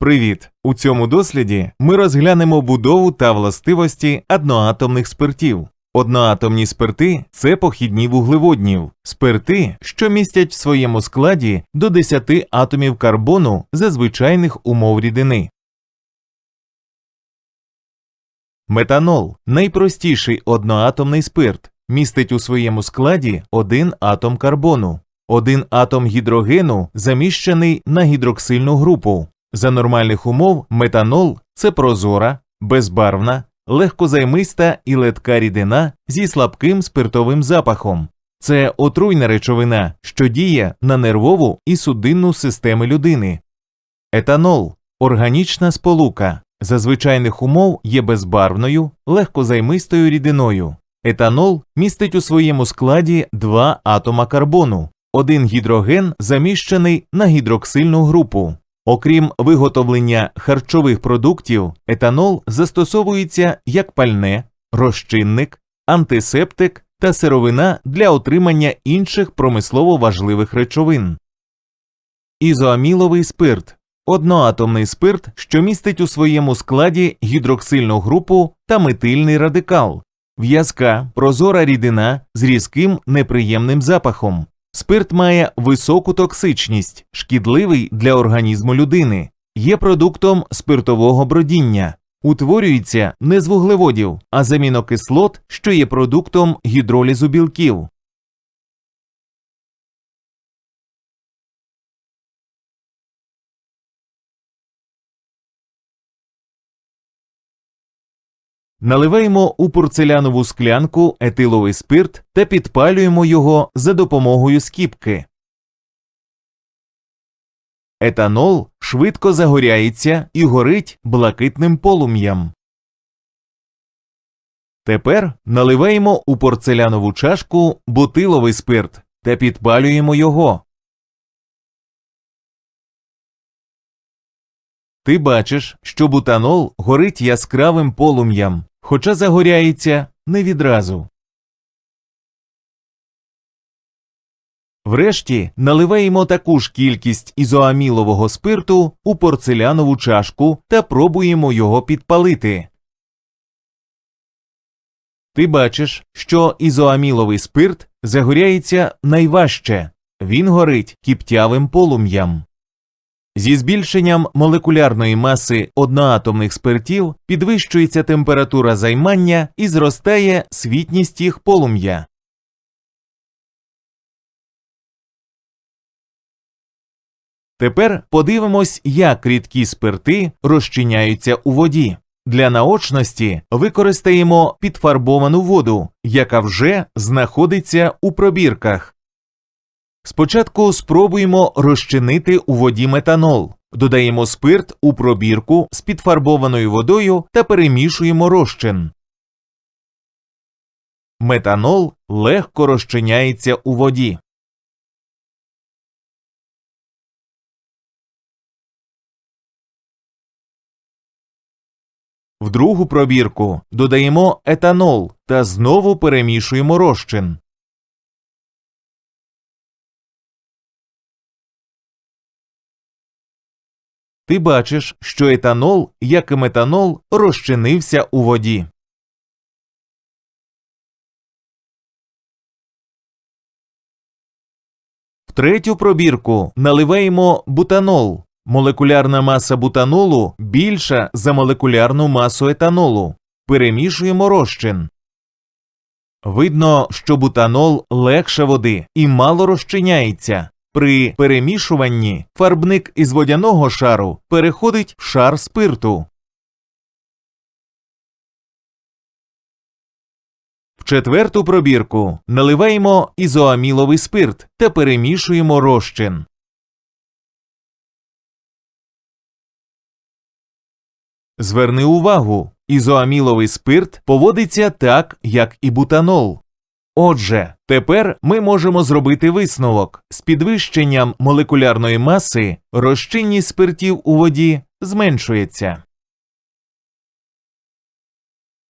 Привіт! У цьому досліді ми розглянемо будову та властивості одноатомних спиртів. Одноатомні спирти це похідні вуглеводнів, спирти, що містять в своєму складі до 10 атомів карбону за звичайних умов рідини. Метанол найпростіший одноатомний спирт, містить у своєму складі один атом карбону. Один атом гідрогену заміщений на гідроксильну групу. За нормальних умов метанол це прозора, безбарвна, легкозаймиста і ледка рідина зі слабким спиртовим запахом. Це отруйна речовина, що діє на нервову і судинну системи людини. Етанол органічна сполука. За звичайних умов є безбарвною, легкозаймистою рідиною. Етанол містить у своєму складі два атома карбону. Один гідроген заміщений на гідроксильну групу. Окрім виготовлення харчових продуктів, етанол застосовується як пальне, розчинник, антисептик та сировина для отримання інших промислово важливих речовин. Ізоаміловий спирт одноатомний спирт, що містить у своєму складі гідроксильну групу та метильний радикал, в'язка, прозора рідина з різким неприємним запахом. Спирт має високу токсичність, шкідливий для організму людини, є продуктом спиртового бродіння, утворюється не з вуглеводів, а з амінокислот, що є продуктом гідролізу білків. Наливаємо у порцелянову склянку етиловий спирт та підпалюємо його за допомогою скіпки. Етанол швидко загоряється і горить блакитним полум'ям. Тепер наливаємо у порцелянову чашку бутиловий спирт та підпалюємо його. Ти бачиш, що бутанол горить яскравим полум'ям, хоча загоряється не відразу. Врешті наливаємо таку ж кількість ізоамілового спирту у порцелянову чашку та пробуємо його підпалити. Ти бачиш, що ізоаміловий спирт загоряється найважче, він горить кіптявим полум'ям. Зі збільшенням молекулярної маси одноатомних спиртів підвищується температура займання і зростає світність їх полум'я. Тепер подивимось, як рідкі спирти розчиняються у воді. Для наочності використаємо підфарбовану воду, яка вже знаходиться у пробірках. Спочатку спробуємо розчинити у воді метанол. Додаємо спирт у пробірку з підфарбованою водою та перемішуємо розчин. Метанол легко розчиняється у воді. В другу пробірку додаємо етанол та знову перемішуємо розчин. Ти бачиш, що етанол, як і метанол, розчинився у воді. В третю пробірку наливаємо бутанол. Молекулярна маса бутанолу більша за молекулярну масу етанолу. Перемішуємо розчин. Видно, що бутанол легше води і мало розчиняється. При перемішуванні фарбник із водяного шару переходить в шар спирту. В четверту пробірку наливаємо ізоаміловий спирт та перемішуємо розчин. Зверни увагу, ізоаміловий спирт поводиться так, як і бутанол. Отже, тепер ми можемо зробити висновок з підвищенням молекулярної маси розчинність спиртів у воді зменшується.